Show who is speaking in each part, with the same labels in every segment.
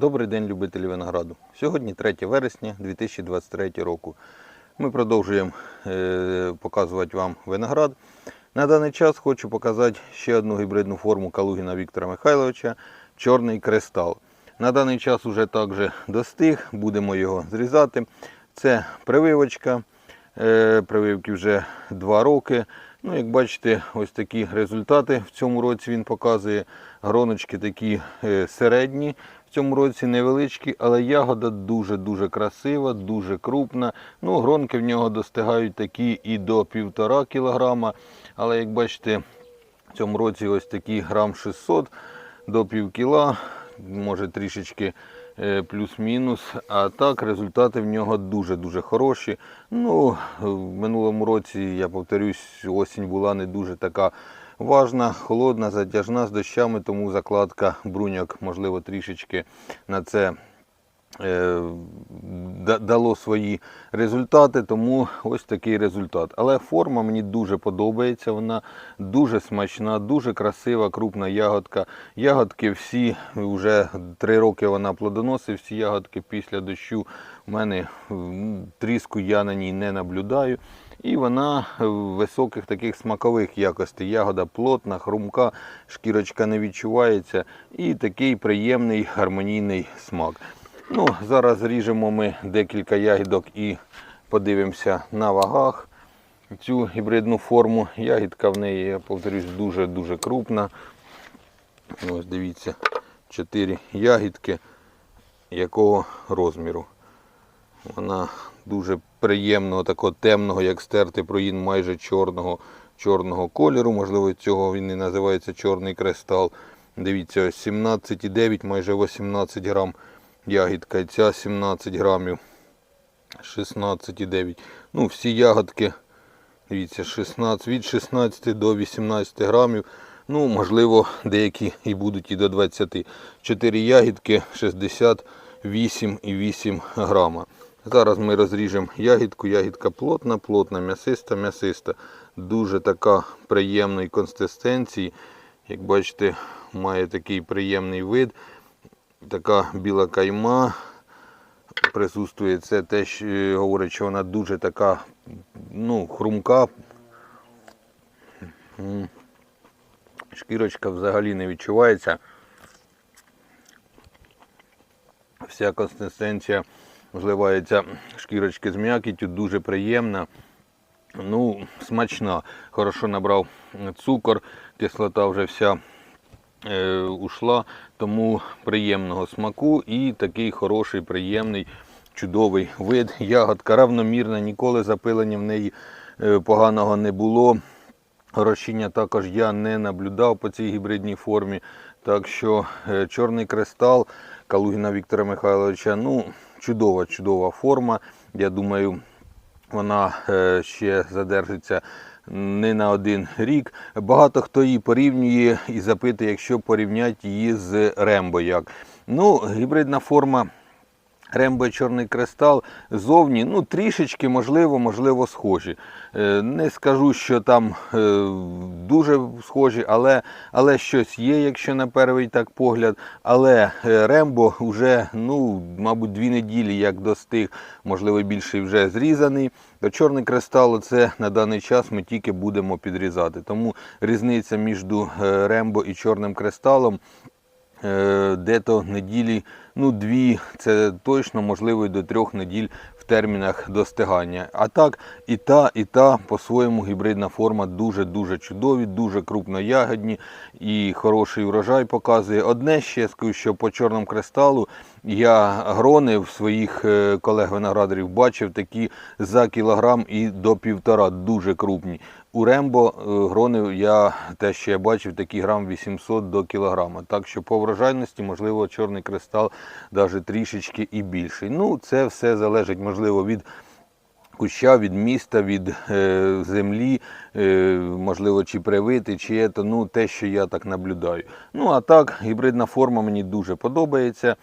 Speaker 1: Добрий день, любителі винограду. Сьогодні 3 вересня 2023 року. Ми продовжуємо е, показувати вам виноград. На даний час хочу показати ще одну гібридну форму Калугіна Віктора Михайловича Чорний кристал. На даний час уже також достиг, будемо його зрізати. Це прививочка. Е, Прививки вже 2 роки. Ну, як бачите, ось такі результати в цьому році він показує. Гроночки такі е, середні, в цьому році невеличкі, але ягода дуже-дуже красива, дуже крупна. Ну, гронки в нього достигають такі і до 1,5 кілограма. Але як бачите, в цьому році ось такі грам 600 до пів кіла, може трішечки е, плюс-мінус. А так результати в нього дуже-дуже хороші. Ну, в минулому році, я повторюсь, осінь була не дуже така важна, холодна, затяжна з дощами, тому закладка бруньок, можливо, трішечки на це е, дало свої результати, тому ось такий результат. Але форма мені дуже подобається, вона дуже смачна, дуже красива, крупна ягодка. Ягодки всі вже три роки вона плодоносить, всі ягодки після дощу. У мене тріску я на ній не наблюдаю. І вона високих таких смакових якостей. Ягода плотна, хрумка, шкірочка не відчувається. І такий приємний гармонійний смак. Ну, зараз ріжемо ми декілька ягідок і подивимося на вагах цю гібридну форму. Ягідка в неї, я повторюсь, дуже-дуже крупна. Ось дивіться, 4 ягідки якого розміру. Вона дуже приємного, такого темного, як стертий проїн, майже чорного, чорного кольору. Можливо, цього він і називається чорний кристал. Дивіться, 17,9, майже 18 грам ягідка. Ця 17 грамів. 16,9. Ну, всі ягодки, дивіться, 16, від 16 до 18 грамів. Ну, можливо, деякі і будуть і до 20. 4 ягідки 68,8 грама. Зараз ми розріжемо ягідку. Ягідка плотна, плотна, м'ясиста, м'ясиста. Дуже така приємної консистенції. Як бачите, має такий приємний вид. Така біла кайма. Присутствує це те, що е, говорить, що вона дуже така ну, хрумка. Шкірочка взагалі не відчувається. Вся консистенція зливається шкірочки з м'якіттю, дуже приємна. Ну, смачна. Хорошо набрав цукор, кислота вже вся е, ушла, тому приємного смаку і такий хороший, приємний, чудовий вид. Ягодка равномірна, ніколи запилення в неї е, поганого не було. Розчиння також я не наблюдав по цій гібридній формі. Так що е, чорний кристал Калугіна Віктора Михайловича, ну, чудова, чудова форма. Я думаю, вона е, ще задержиться не на один рік. Багато хто її порівнює і запитує, якщо порівняти її з Рембо. Як. Ну, гібридна форма Рембо і Чорний кристал зовні, ну трішечки, можливо, можливо, схожі. Е, Не скажу, що там е, дуже схожі, але, але щось є, якщо на перший так погляд. Але е, Рембо вже, ну, мабуть, дві неділі як достиг, можливо, більше вже зрізаний. До чорний кристал це на даний час ми тільки будемо підрізати. Тому різниця між Рембо і чорним кристалом де-то неділі, ну дві, це точно, можливо, і до трьох неділь в термінах достигання. А так, і та, і та по-своєму гібридна форма дуже-дуже чудові, дуже крупноягодні і хороший врожай показує. Одне ще скажу, що по чорному кристалу я грони в своїх е, колег-виноградарів бачив такі за кілограм і до півтора, дуже крупні. У Рембо е, грони я те, що я бачив, такі грам 800 до кілограма. Так що по врожайності, можливо, чорний кристал навіть трішечки і більший. Ну, це все залежить, можливо, від куща, від міста, від е, землі, е, можливо, чи привити, чи це, ну, те, що я так наблюдаю. Ну, а так, гібридна форма мені дуже подобається.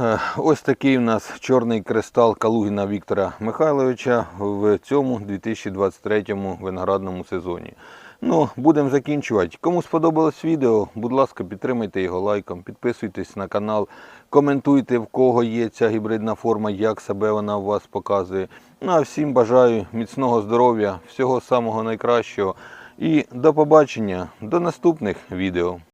Speaker 1: Е, Ось такий у нас чорний кристал Калугіна Віктора Михайловича в цьому 2023 виноградному сезоні. Ну, будемо закінчувати. Кому сподобалось відео, будь ласка, підтримайте його лайком, підписуйтесь на канал, коментуйте, в кого є ця гібридна форма, як себе вона у вас показує. Ну а всім бажаю міцного здоров'я, всього самого найкращого і до побачення, до наступних відео.